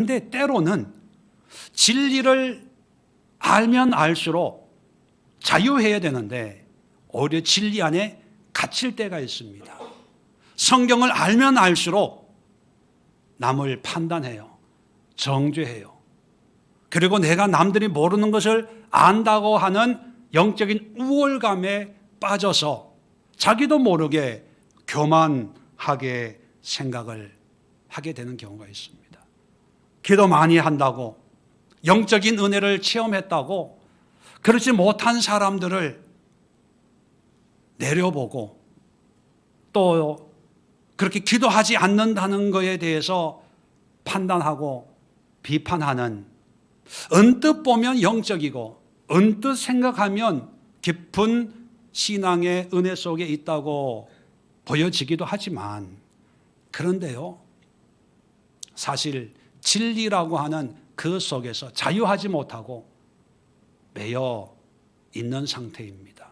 근데 때로는 진리를 알면 알수록 자유해야 되는데 오히려 진리 안에 갇힐 때가 있습니다. 성경을 알면 알수록 남을 판단해요. 정죄해요. 그리고 내가 남들이 모르는 것을 안다고 하는 영적인 우월감에 빠져서 자기도 모르게 교만하게 생각을 하게 되는 경우가 있습니다. 기도 많이 한다고 영적인 은혜를 체험했다고 그렇지 못한 사람들을 내려보고 또 그렇게 기도하지 않는다는 것에 대해서 판단하고 비판하는 언뜻 보면 영적이고 언뜻 생각하면 깊은 신앙의 은혜 속에 있다고 보여지기도 하지만 그런데요 사실 진리라고 하는 그 속에서 자유하지 못하고 매여 있는 상태입니다.